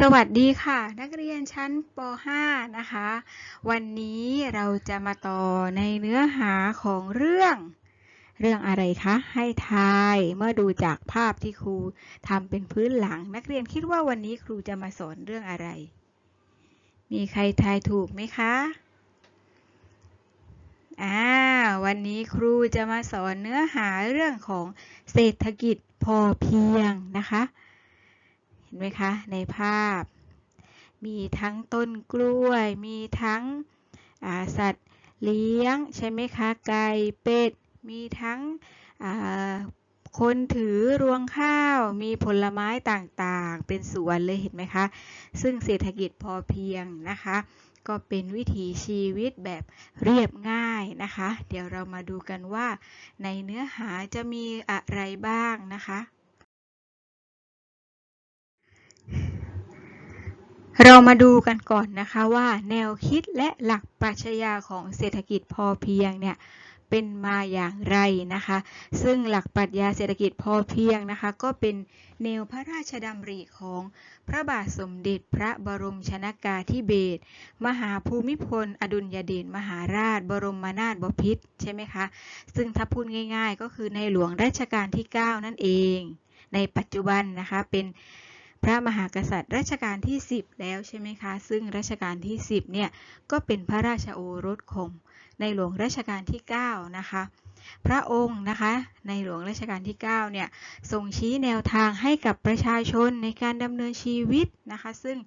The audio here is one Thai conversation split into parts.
สวัสดีค่ะ นักเรียนชั้นป .5 นะคะ วันนี้เราจะมาต่อในเนื้อหาของเรื่อง เรื่องอะไรคะ ให้ทายเมื่อดูจากภาพที่ครูทำเป็นพื้นหลัง นักเรียนคิดว่าวันนี้ครูจะมาสอนเรื่องอะไร มีใครทายถูกไหมคะอ่าวันนี้ครูจะมาสอนเนื้อหาเรื่องของเศรษฐกิจพอเพียงนะคะ เห็นไหมคะ ในภาพ มีทั้งต้นกล้วย มีทั้งสัตว์เลี้ยง ใช่ไหมคะ ไก่เป็ด มีทั้งคนถือรวงข้าว มีผลไม้ต่างๆ เป็นสวนเลยเห็นไหมคะ ซึ่งเศรษฐกิจพอเพียงนะคะ ก็เป็นวิถีชีวิตแบบเรียบง่ายนะคะ เดี๋ยวเรามาดูกันว่าในเนื้อหาจะมีอะไรบ้างนะคะ เรามาดูกันก่อนนะคะว่าแนวคิดและหลักปรัชญาของเศรษฐกิจพอเพียงเนี่ยเป็นมาอย่างไรนะคะ ซึ่งหลักปรัชญาเศรษฐกิจพอเพียงนะคะ ก็เป็นแนวพระราชดำริของพระบาทสมเด็จพระบรมชนากาธิเบศรมหาภูมิพล อดุลยเดชมหาราช บรมนาถบพิตรใช่ไหมคะ ซึ่งถ้าพูดง่าย ๆ ก็คือในหลวงรัชกาลที่ 9 นั่นเอง ในปัจจุบันนะคะเป็น พระมหากษัตริย์รัชกาลที่ 10 แล้วใช่ไหมคะ ซึ่งรัชกาลที่ 10 เนี่ยก็เป็นพระราชโอรสของในหลวงรัชกาลที่ 9 นะคะ พระองค์นะคะในหลวงรัชกาลที่ 9 เนี่ยทรงชี้แนวทางให้กับประชาชนในการดำเนินชีวิตนะคะ ซึ่ง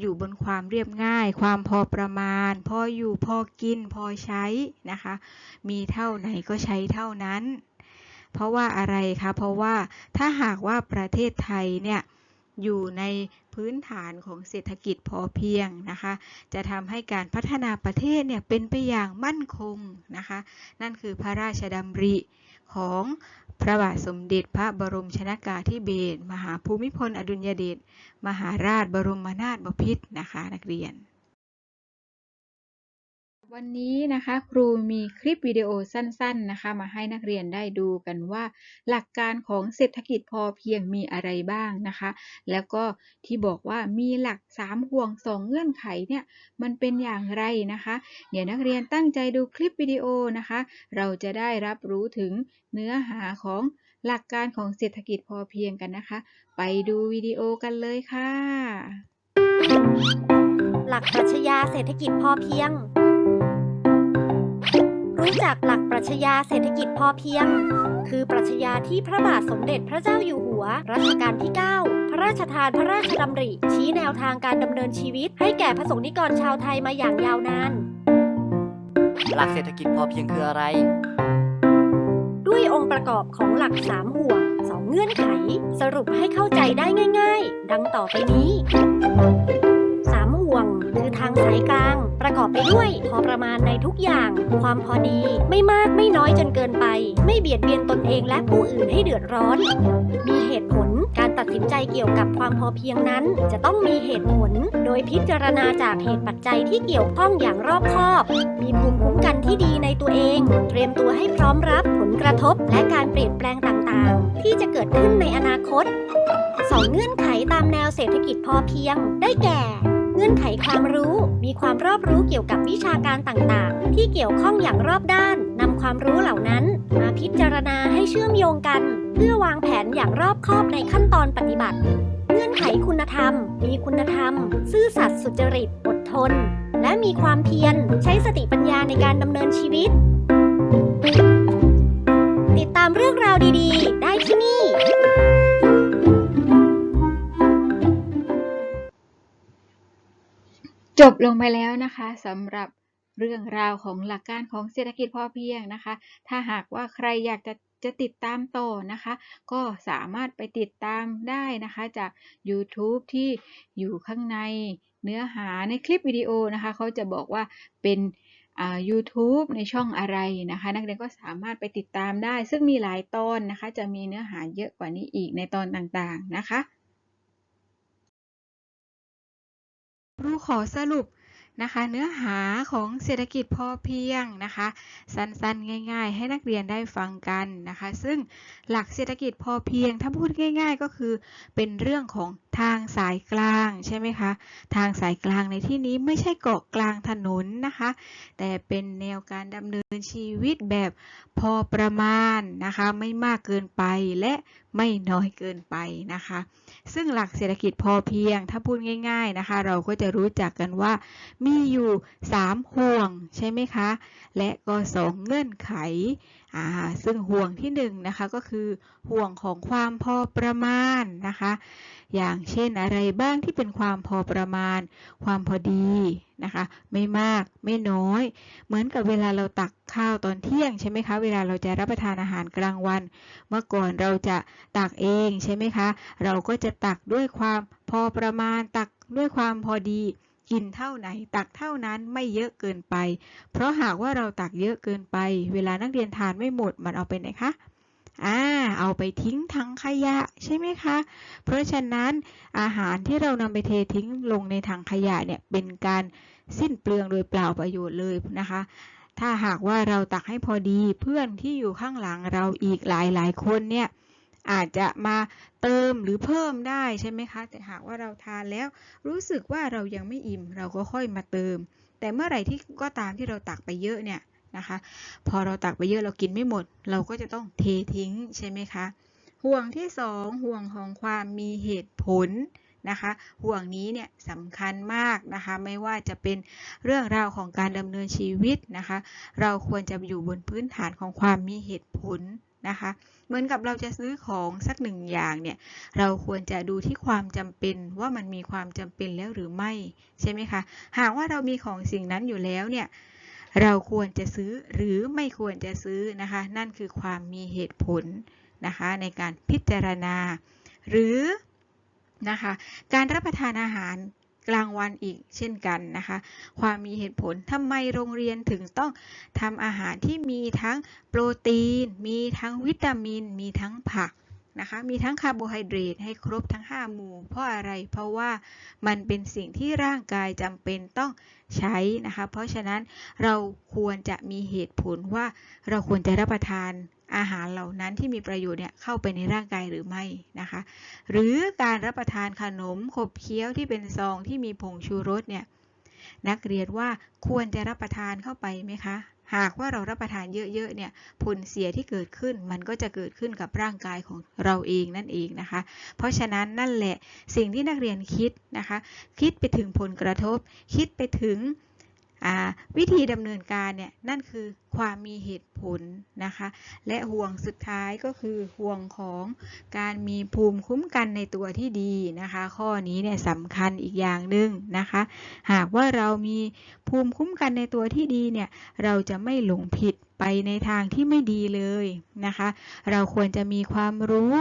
อยู่บนความเรียบง่าย ความพอประมาณ พออยู่พอกินพอใช้นะคะ มีเท่าไหนก็ใช้เท่านั้น เพราะว่าอะไรคะ เพราะว่าถ้าหากว่าประเทศไทยเนี่ย อยู่ในพื้นฐานของเศรษฐกิจพอเพียงนะคะ จะทำให้การพัฒนาประเทศเนี่ยเป็นไปอย่างมั่นคงนะคะ นั่นคือพระราชดำริของพระบาทสมเด็จพระบรมชนากาธิเบศรมหาภูมิพลอดุลยเดชมหาราชบรมนาถบพิตรนะคะนักเรียน วันนี้นะคะครูมีคลิปวิดีโอสั้นๆนะคะ มาให้นักเรียนได้ดูกันว่า หลักการของเศรษฐกิจพอเพียงมีอะไรบ้างนะคะ แล้วก็ที่บอกว่ามีหลัก 3 ห่วง 2 เงื่อนไขเนี่ยมันเป็นอย่างไรนะคะ เดี๋ยวนักเรียนตั้งใจดูคลิปวิดีโอนะคะ เราจะได้รับรู้ถึงเนื้อหาของหลักการของเศรษฐกิจพอเพียงกันนะคะ ไปดูวิดีโอกันเลยค่ะ หลักปรัชญาเศรษฐกิจพอเพียง รู้จักหลักปรัชญาเศรษฐกิจพอเพียง คือปรัชญาที่พระบาทสมเด็จพระเจ้าอยู่หัว รัชกาลที่ 9 พระราชทานพระราชดำริ ชี้แนวทางการดำเนินชีวิต ให้แก่พระสงฆ์นิกรชาวไทยมาอย่างยาวนาน หลักเศรษฐกิจพอเพียงคืออะไร ด้วยองค์ประกอบของหลัก3ห่วง2เงื่อนไข สรุปให้เข้าใจได้ง่าย ๆ ดังต่อไปนี้3ห่วงคือทางสายกลาง ประกอบไปด้วย พอประมาณในทุกอย่าง ความพอดี ไม่มากไม่น้อยจนเกินไป ไม่เบียดเบียนตนเองและผู้อื่นให้เดือดร้อน มีเหตุผลการตัดสินใจเกี่ยวกับความพอเพียงนั้น จะต้องมีเหตุผล โดยพิจารณาจากเหตุปัจจัยที่เกี่ยวข้องอย่างรอบคอบ มีภูมิคุ้มกันที่ดีในตัวเอง เตรียมตัวให้พร้อมรับผลกระทบและการเปลี่ยนแปลงต่างๆ ที่จะเกิดขึ้นในอนาคต 2 เงื่อนไขตามแนวเศรษฐกิจพอเพียง ได้แก่ เงื่อนไขความรู้ มีความรอบรู้เกี่ยวกับวิชาการต่างๆ ที่เกี่ยวข้องอย่างรอบด้านนำความรู้เหล่านั้น มาพิจารณาให้เชื่อมโยงกัน เพื่อวางแผนอย่างรอบคอบในขั้นตอนปฏิบัติ เงื่อนไขคุณธรรม มีคุณธรรม ซื่อสัตย์สุจริตอดทน และมีความเพียรใช้สติปัญญาในการดำเนินชีวิต ติดตามเรื่องราวดีๆ ได้ที่นี่ จบลงไปแล้วนะคะสำหรับเรื่องราวของหลักการของเศรษฐกิจพอเพียงนะคะ ถ้าหากว่าใครอยากจะจะติดตามต่อนะคะ ก็สามารถไปติดตามได้นะคะจาก YouTube ที่อยู่ข้างในเนื้อหาในคลิปวิดีโอนะคะเขาจะบอกว่าเป็นอ่า YouTube ในช่องอะไรนะคะ นักเรียนก็สามารถไปติดตามได้ ซึ่งมีหลายตอนนะคะ จะมีเนื้อหาเยอะกว่านี้อีกในตอนต่างๆนะคะ รูขอสรุปนะคะเนื้อหาของเศรษฐกิจพอเพียงนะคะ สั้นๆ ง่าย ๆ ให้นักเรียนได้ฟังกันนะคะ ซึ่งหลักเศรษฐกิจพอเพียงถ้าพูดง่าย ๆ ก็คือเป็นเรื่องของ ทางสายกลางใช่ไหมคะ ทางสายกลางในที่นี้ไม่ใช่เกาะกลางถนนนะคะ แต่เป็นแนวการดำเนินชีวิตแบบพอประมาณนะคะ ไม่มากเกินไปและไม่น้อยเกินไปนะคะ ซึ่งหลักเศรษฐกิจพอเพียง ถ้าพูดง่ายๆนะคะ เราก็จะรู้จักกันว่า มีอยู่ 3 ห่วงใช่ไหมคะ และก็ 2 เงื่อนไขซึ่งห่วงที่1นงนะคะก็คือห่วงของความพอประมาณนะคะ อย่างเช่นอะไรบ้างที่เป็นความพอประมาณ ความพอดีนะคะ ไม่มากไม่น้อย เหมือนกับเวลาเราตักข้าวตอนเที่ยงใช่ไหมคะ เวลาเราจะรับประทานอาหารกลางวัน เมื่อก่อนเราจะตักเองใช่ไหมคะ เราก็จะตักด้วยความพอประมาณตักด้วยความพอดี กินเท่าไหน ตักเท่านั้นไม่เยอะเกินไป เพราะหากว่าเราตักเยอะเกินไป เวลานักเรียนทานไม่หมดมันเอาไปไหนคะอ่าเอาไปทิ้งถังขยะใช่ไหมคะ เพราะฉะนั้นอาหารที่เรานำไปเททิ้งลงในถังขยะเนี่ยเป็นการสิ้นเปลืองโดยเปล่าประโยชน์เลยนะคะ ถ้าหากว่าเราตักให้พอดีเพื่อนที่อยู่ข้างหลังเราอีกหลายๆคนเนี่ย อาจจะมาเติมหรือเพิ่มได้ใช่ไหมคะ แต่หากว่าเราทานแล้วรู้สึกว่าเรายังไม่อิ่มเราก็ค่อยมาเติม แต่เมื่อไหร่ที่ก็ตามที่เราตักไปเยอะเนี่ยนะคะ พอเราตักไปเยอะเรากินไม่หมด เราก็จะต้องเททิ้งใช่ไหมคะ ห่วงที่สองห่วงของความมีเหตุผลนะคะห่วงนี้เนี่ยสำคัญมากนะคะไม่ว่าจะเป็นเรื่องราวของการดำเนินชีวิตนะคะ เราควรจะอยู่บนพื้นฐานของความมีเหตุผล นะคะ เหมือนกับเราจะซื้อของสักหนึ่งอย่างเนี่ย เราควรจะดูที่ความจำเป็นว่ามันมีความจำเป็นแล้วหรือไม่ใช่ไหมคะ หากว่าเรามีของสิ่งนั้นอยู่แล้วเนี่ยเราควรจะซื้อหรือไม่ควรจะซื้อนะคะ นั่นคือความมีเหตุผลนะคะในการพิจารณา หรือนะคะการรับประทานอาหาร กลางวันอีกเช่นกันนะคะ ความมีเหตุผลทำไมโรงเรียนถึงต้องทำอาหารที่มีทั้งโปรตีน มีทั้งวิตามิน มีทั้งผักนะคะ มีทั้งคาร์โบไฮเดรตให้ครบทั้ง 5 หมู่ เพราะอะไร เพราะว่ามันเป็นสิ่งที่ร่างกายจำเป็นต้องใช้นะคะ เพราะฉะนั้นเราควรจะมีเหตุผลว่าเราควรจะรับประทาน อาหารเหล่านั้นที่มีประโยชน์เนี่ยเข้าไปในร่างกายหรือไม่นะคะ หรือการรับประทานขนมขบเคี้ยวที่เป็นซองที่มีผงชูรสเนี่ยนักเรียนว่าควรจะรับประทานเข้าไปไหมคะ หากว่าเรารับประทานเยอะๆเนี่ยผลเสียที่เกิดขึ้นมันก็จะเกิดขึ้นกับร่างกายของเราเองนั่นเองนะคะ เพราะฉะนั้นนั่นแหละสิ่งที่นักเรียนคิดนะคะ คิดไปถึงผลกระทบ คิดไปถึงวิธีดำเนินการเนี่ยนั่นคือ ความมีเหตุผลนะคะ และห่วงสุดท้ายก็คือห่วงของการมีภูมิคุ้มกันในตัวที่ดีนะคะ ข้อนี้เนี่ยสำคัญอีกอย่างหนึ่งนะคะ หากว่าเรามีภูมิคุ้มกันในตัวที่ดีเนี่ยเราจะไม่หลงผิดไปในทางที่ไม่ดีเลยนะคะ เราควรจะมีความรู้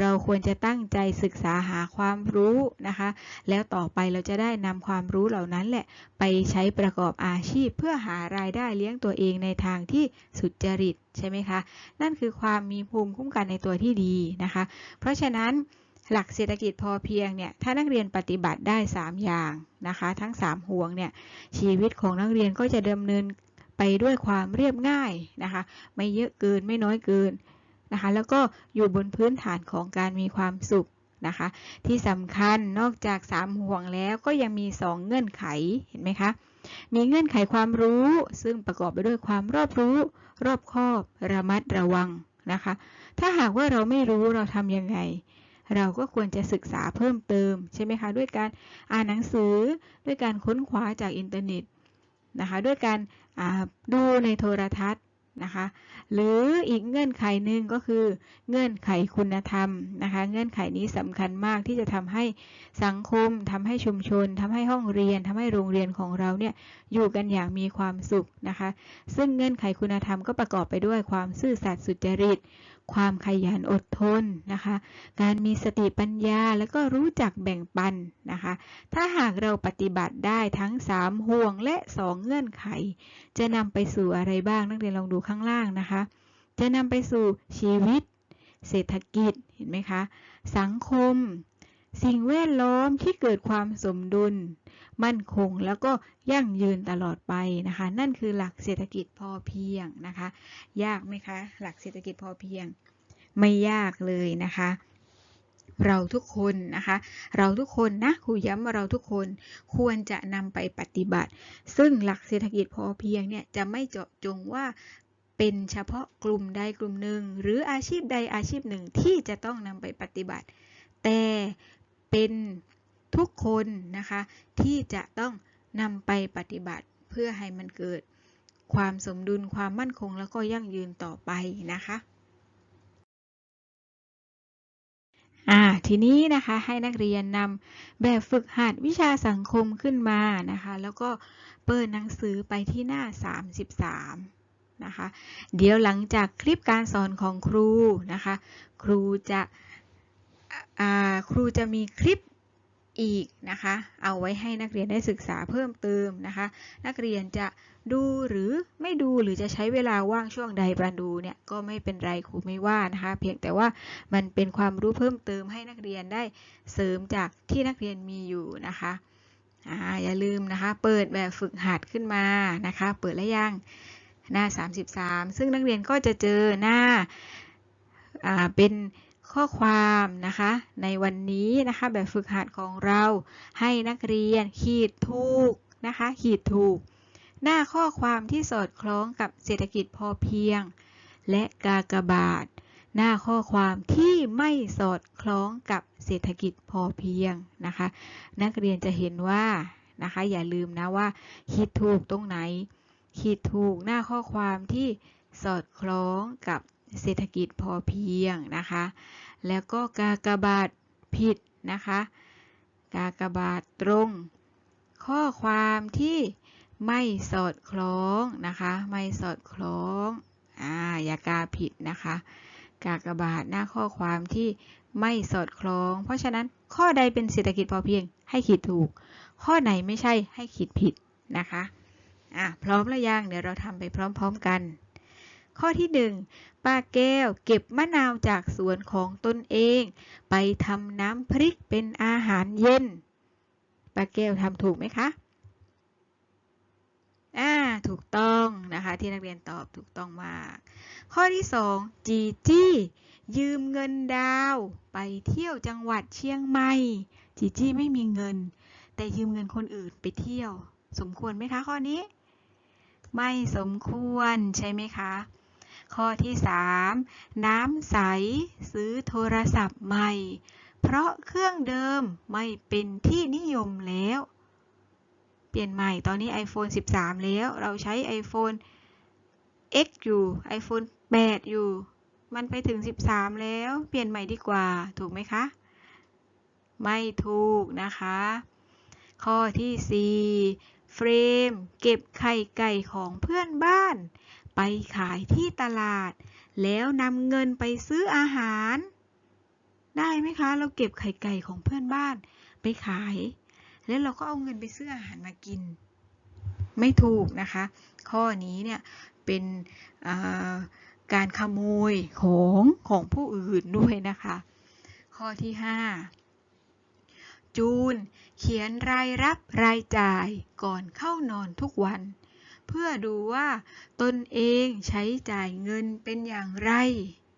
เราควรจะตั้งใจศึกษาหาความรู้นะคะ แล้วต่อไปเราจะได้นำความรู้เหล่านั้นแหละไปใช้ประกอบอาชีพเพื่อหารายได้เลี้ยงตัวเองในทางางที่สุจริตใช่ไหมคะ นั่นคือความมีภูมิคุ้มกันในตัวที่ดีนะคะ เพราะฉะนั้นหลักเศรษฐกิจพอเพียงเนี่ย ถ้านักเรียนปฏิบัติได้ 3 อย่างนะคะ ทั้ง 3 ห่วงเนี่ย ชีวิตของนักเรียนก็จะดำเนินไปด้วยความเรียบง่ายนะคะ ไม่เยอะเกินไม่น้อยเกินนะคะ แล้วก็อยู่บนพื้นฐานของการมีความสุขนะคะ ที่สำคัญนอกจาก 3 ห่วงแล้วก็ยังมี 2 เงื่อนไข เห็นไหมคะ มีเงื่อนไขความรู้ ซึ่งประกอบไปด้วยความรอบรู้ รอบคอบ ระมัดระวังนะคะ ถ้าหากว่าเราไม่รู้เราทำยังไง เราก็ควรจะศึกษาเพิ่มเติมใช่ไหมคะ ด้วยการอ่านหนังสือ ด้วยการค้นคว้าจากอินเทอร์เน็ตนะคะ ด้วยการดูในโทรทัศน์ นะคะ หรืออีกเงื่อนไขหนึ่งก็คือเงื่อนไขคุณธรรมนะคะ เงื่อนไขนี้สำคัญมากที่จะทำให้สังคมทำให้ชุมชนทำให้ห้องเรียนทำให้โรงเรียนของเราเนี่ยอยู่กันอย่างมีความสุขนะคะ ซึ่งเงื่อนไขคุณธรรมก็ประกอบไปด้วยความซื่อสัตย์สุจริต ความขยันอดทนนะคะ การมีสติปัญญาแล้วก็รู้จักแบ่งปันนะคะ ถ้าหากเราปฏิบัติได้ทั้ง 3 ห่วงและ 2 เงื่อนไข จะนำไปสู่อะไรบ้างนักเรียนลองดูข้างล่างนะคะ จะนำไปสู่ชีวิต เศรษฐกิจเห็นไหมคะ สังคม สิ่งแวดล้อมที่เกิดความสมดุล มั่นคงแล้วก็ยั่งยืนตลอดไปนะคะ นั่นคือหลักเศรษฐกิจพอเพียงนะคะ ยากไหมคะ หลักเศรษฐกิจพอเพียง ไม่ยากเลยนะคะ เราทุกคนนะคะ เราทุกคนนะครูย้ำว่าเราทุกคนควรจะนำไปปฏิบัติ ซึ่งหลักเศรษฐกิจพอเพียงเนี่ยจะไม่เจาะจงว่าเป็นเฉพาะกลุ่มใดกลุ่มหนึ่ง หรืออาชีพใดอาชีพหนึ่งที่จะต้องนำไปปฏิบัติ แต่ เป็นทุกคนนะคะ ที่จะต้องนำไปปฏิบัติเพื่อให้มันเกิดความสมดุลความมั่นคงแล้วก็ยั่งยืนต่อไปนะคะอ่าทีนี้นะคะให้นักเรียนนำแบบฝึกหัดวิชาสังคมขึ้นมานะคะ แล้วก็เปิดหนังสือไปที่หน้า 33นะคะ เดี๋ยวหลังจากคลิปการสอนของครูนะคะ ครูจะ ครูจะมีคลิปอีกนะคะ เอาไว้ให้นักเรียนได้ศึกษาเพิ่มเติมนะคะ นักเรียนจะดูหรือไม่ดูหรือจะใช้เวลาว่างช่วงใดประดูเนี่ยก็ไม่เป็นไรครูไม่ว่านะคะ เพียงแต่ว่ามันเป็นความรู้เพิ่มเติมให้นักเรียนได้เสริมจากที่นักเรียนมีอยู่นะคะออย่าลืมนะคะ เปิดแบบฝึกหัดขึ้นมานะคะ เปิดแล้วยังหน้า 33 ซึ่งนักเรียนก็จะเจอหน้าาเป็น ข้อความนะคะ ในวันนี้นะคะ แบบฝึกหัดของเราให้นักเรียนขีดถูกนะคะ ขีดถูก หน้าข้อความที่สอดคล้องกับเศรษฐกิจพอเพียง และกากบาท หน้าข้อความที่ไม่สอดคล้องกับเศรษฐกิจพอเพียงนะคะ นักเรียนจะเห็นว่านะคะ อย่าลืมนะว่าขีดถูกตรงไหนขีดถูกหน้าข้อความที่สอดคล้องกับ เศรษฐกิจพอเพียงนะคะ แล้วก็กากบาทผิดนะคะ กากบาทตรง ข้อความที่ไม่สอดคล้องนะคะ ไม่สอดคล้องอ่าอย่ากาผิดนะคะ กากบาทหน้าข้อความที่ไม่สอดคล้อง เพราะฉะนั้นข้อใดเป็นเศรษฐกิจพอเพียงให้ขีดถูก ข้อไหนไม่ใช่ให้ขีดผิดนะคะอะพร้อมแล้วยังเดี๋ยวเราทำไปพร้อมๆกัน ข้อที่หนึ่งป้าแก้วเก็บมะนาวจากสวนของตนเอง ไปทำน้ำพริกเป็นอาหารเย็น ป้าแก้วทำถูกไหมคะอ่าถูกต้องนะคะที่นักเรียนตอบถูกต้องมาก ข้อที่ 2 จีจี้ยืมเงินดาว ไปเที่ยวจังหวัดเชียงใหม่ จีจี้ไม่มีเงิน แต่ยืมเงินคนอื่นไปเที่ยว สมควรไหมคะข้อนี้ ไม่สมควรใช่ไหมคะ ข้อที่ 3 น้ำใส ซื้อโทรศัพท์ใหม่ เพราะเครื่องเดิมไม่เป็นที่นิยมแล้ว เปลี่ยนใหม่ตอนนี้ iPhone 13 แล้ว เราใช้ iPhone X อยู่ iPhone 8 อยู่ มันไปถึง 13 แล้ว เปลี่ยนใหม่ดีกว่า ถูกไหมคะ ไม่ถูกนะคะ ข้อที่ 4 เฟรม เก็บไข่ไก่ของเพื่อนบ้าน ไปขายที่ตลาด แล้วนำเงินไปซื้ออาหาร ได้ไหมคะ เราเก็บไข่ไก่ของเพื่อนบ้านไปขาย แล้วเราก็เอาเงินไปซื้ออาหารมากิน ไม่ถูกนะคะ ข้อนี้เนี่ยเป็นการขโมยของของผู้อื่นด้วยนะคะ ข้อที่ 5 จูน เขียนรายรับรายจ่ายก่อนเข้านอนทุกวัน เพื่อดูว่าตนเองใช้จ่ายเงินเป็นอย่างไร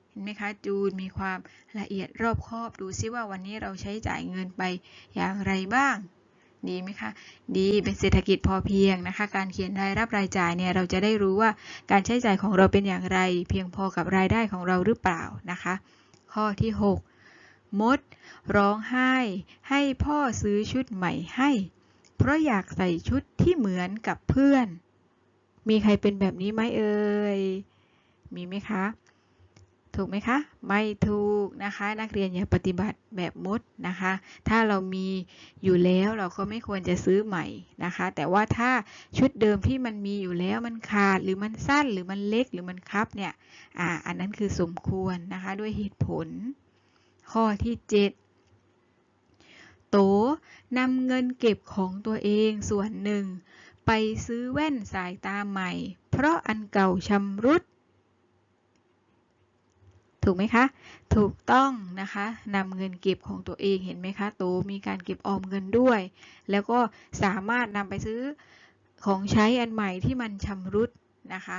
เห็นไหมคะ จูนมีความละเอียดรอบคอบดูซิว่าวันนี้เราใช้จ่ายเงินไปอย่างไรบ้างดีไหมคะ ดีเป็นเศรษฐกิจพอเพียงนะคะ การเขียนรายรับรายจ่ายเนี่ยเราจะได้รู้ว่าการใช้จ่ายของเราเป็นอย่างไร เพียงพอกับรายได้ของเราหรือเปล่านะคะ ข้อที่ 6 มด ร้องไห้ ให้พ่อซื้อชุดใหม่ให้ เพราะอยากใส่ชุดที่เหมือนกับเพื่อน มีใครเป็นแบบนี้ไหมเอ่ย มีไหมคะ ถูกไหมคะ ไม่ถูกนะคะ นักเรียนอย่าปฏิบัติแบบมดนะคะ ถ้าเรามีอยู่แล้วเราก็ไม่ควรจะซื้อใหม่นะคะ แต่ว่าถ้าชุดเดิมที่มันมีอยู่แล้วมันขาดหรือมันสั้นหรือมันเล็กหรือมันคับเนี่ย อ่า อันนั้นคือสมควรนะคะด้วยเหตุผล ข้อที่ 7 โตนำเงินเก็บของตัวเองส่วนหนึ่ง ไปซื้อแว่นสายตาใหม่ เพราะอันเก่าชำรุด ถูกไหมคะ ถูกต้องนะคะนำเงินเก็บของตัวเองเห็นไหมคะโตมีการเก็บออมเงินด้วย แล้วก็สามารถนำไปซื้อของใช้อันใหม่ที่มันชำรุดนะคะ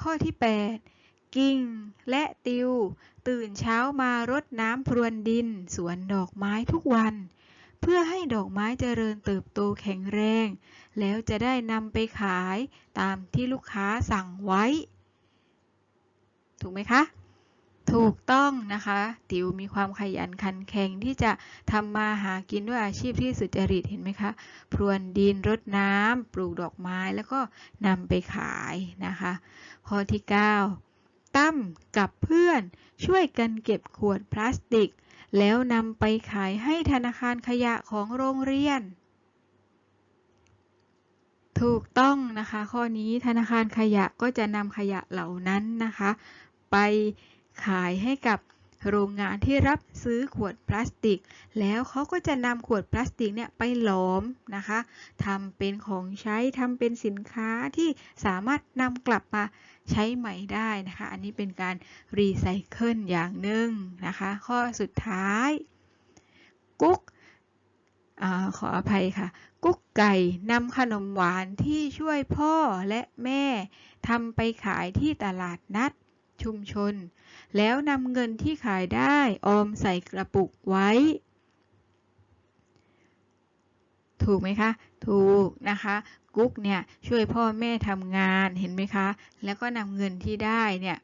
ข้อที่ 8 กิ่งและติว ตื่นเช้ามารดน้ำพรวนดิน สวนดอกไม้ทุกวัน เพื่อให้ดอกไม้เจริญเติบโตแข็งแรง แล้วจะได้นำไปขายตามที่ลูกค้าสั่งไว้ ถูกไหมคะถูกต้องนะคะ ติวมีความขยันขันแข็งที่จะทำมาหากินด้วยอาชีพที่สุจริตเห็นไหมคะพรวนดินรดน้ำปลูกดอกไม้แล้วก็นำไปขายนะคะ ข้อที่ 9 ตั้มกับเพื่อนช่วยกันเก็บขวดพลาสติก แล้วนำไปขายให้ธนาคารขยะของโรงเรียน ถูกต้องนะคะ ข้อนี้ธนาคารขยะก็จะนำขยะเหล่านั้นนะคะ ไปขายให้กับ โรงงานที่รับซื้อขวดพลาสติก แล้วเขาก็จะนำขวดพลาสติกเนี่ยไปหลอมนะคะทำเป็นของใช้ทำเป็นสินค้าที่สามารถนำกลับมาใช้ใหม่ได้นะคะ อันนี้เป็นการรีไซเคิลอย่างหนึ่งนะคะ ข้อสุดท้าย กุ๊กอขออภัยค่ะ กุ๊กไก่นำขนมหวานที่ช่วยพ่อและแม่ทำไปขายที่ตลาดนัดชุมชน แล้วนำเงินที่ขายได้ออมใส่กระปุกไว้ ถูกไหมคะ ถูกนะคะ กุ๊กเนี่ยช่วยพ่อแม่ทำงานเห็นไหมคะ แล้วก็นำเงินที่ได้เนี่ย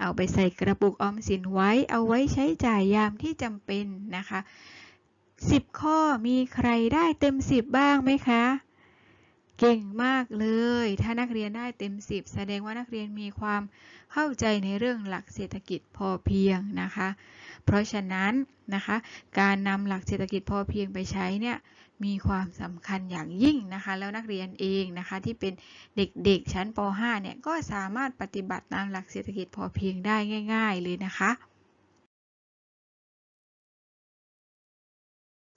เอาไปใส่กระปุกออมสินไว้ เอาไว้ใช้จ่ายยามที่จำเป็นนะคะ 10 ข้อมีใครได้เต็ม 10 บ้างไหมคะ เก่งมากเลย ถ้านักเรียนได้เต็ม 10 แสดงว่านักเรียนมีความเข้าใจในเรื่องหลักเศรษฐกิจพอเพียงนะคะ เพราะฉะนั้นนะคะ การนำหลักเศรษฐกิจพอเพียงไปใช้เนี่ยมีความสำคัญอย่างยิ่งนะคะ แล้วนักเรียนเองนะคะที่เป็นเด็กๆชั้นป .5 เนี่ยก็สามารถปฏิบัติตามหลักเศรษฐกิจพอเพียงได้ง่าย ๆ เลยนะคะ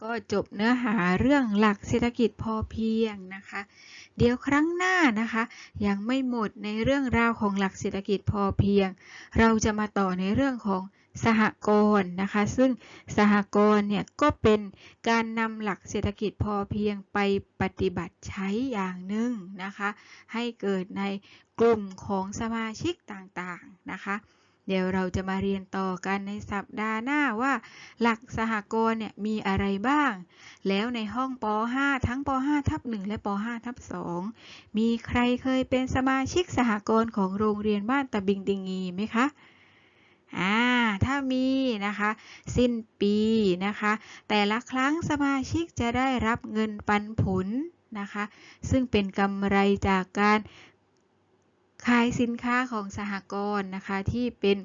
ก็จบเนื้อหาเรื่องหลักเศรษฐกิจพอเพียงนะคะ เดี๋ยวครั้งหน้านะคะ ยังไม่หมดในเรื่องราวของหลักเศรษฐกิจพอเพียง เราจะมาต่อในเรื่องของสหกรณ์นะคะ ซึ่งสหกรณ์เนี่ยก็เป็นการนำหลักเศรษฐกิจพอเพียงไปปฏิบัติใช้อย่างหนึ่งนะคะ ให้เกิดในกลุ่มของสมาชิกต่างๆนะคะ เดี๋ยวเราจะมาเรียนต่อกันในสัปดาห์หน้าว่า หลักสหกรณ์เนี่ยมีอะไรบ้าง แล้วในห้องป .5 ทั้งป .5 ทับ1และป .5 ทับ2มีใครเคยเป็นสมาชิกสหกรณ์ของโรงเรียนบ้านตะบิงติงีไหมคะอ่าถ้ามีนะคะ สิ้นปีนะคะ แต่ละครั้งสมาชิกจะได้รับเงินปันผลนะคะ ซึ่งเป็นกำไรจากการ ขายสินค้าของสหกรณ์นะคะที่เป็น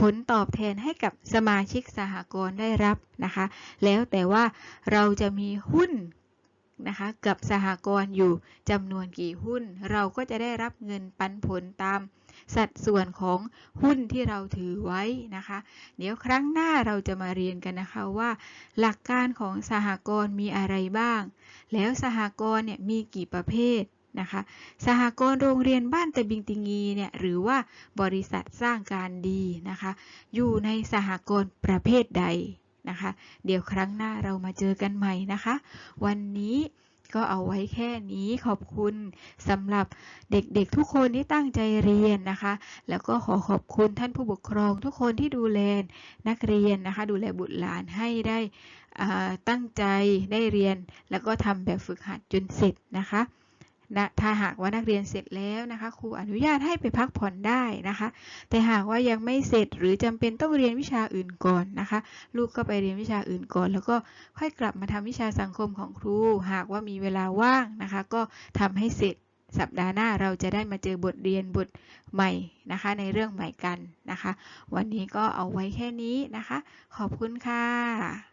ผลตอบแทนให้กับสมาชิกสหกรณ์ได้รับนะคะ แล้วแต่ว่าเราจะมีหุ้นนะคะกับสหกรณ์อยู่จำนวนกี่หุ้น เราก็จะได้รับเงินปันผลตามสัดส่วนของหุ้นที่เราถือไว้นะคะ เดี๋ยวครั้งหน้าเราจะมาเรียนกันนะคะว่า หลักการของสหกรณ์มีอะไรบ้าง แล้วสหกรณ์เนี่ยมีกี่ประเภท นะคะ สหกรณ์โรงเรียนบ้านตะบิงติงีเนี่ยหรือว่าบริษัทสร้างการดีนะคะ อยู่ในสหกรณ์ประเภทใดนะคะ เดี๋ยวครั้งหน้าเรามาเจอกันใหม่นะคะ วันนี้ก็เอาไว้แค่นี้ขอบคุณสำหรับเด็กๆทุกคนที่ตั้งใจเรียนนะคะ แล้วก็ขอขอบคุณท่านผู้ปกครองทุกคนที่ดูแลนักเรียนนะคะ ดูแลบุตรหลานให้ได้ตั้งใจได้เรียน แล้วก็ทำแบบฝึกหัดจนเสร็จนะคะ นะถ้าหากว่านักเรียนเสร็จแล้วนะคะครูอนุญาตให้ไปพักผ่อนได้นะคะ แต่หากว่ายังไม่เสร็จหรือจำเป็นต้องเรียนวิชาอื่นก่อนนะคะ ลูกก็ไปเรียนวิชาอื่นก่อน แล้วก็ค่อยกลับมาทำวิชาสังคมของครู หากว่ามีเวลาว่างนะคะ ก็ทำให้เสร็จสัปดาห์หน้าเราจะได้มาเจอบทเรียนบทใหม่นะคะ ในเรื่องใหม่กันนะคะ วันนี้ก็เอาไว้แค่นี้นะคะ ขอบคุณค่ะ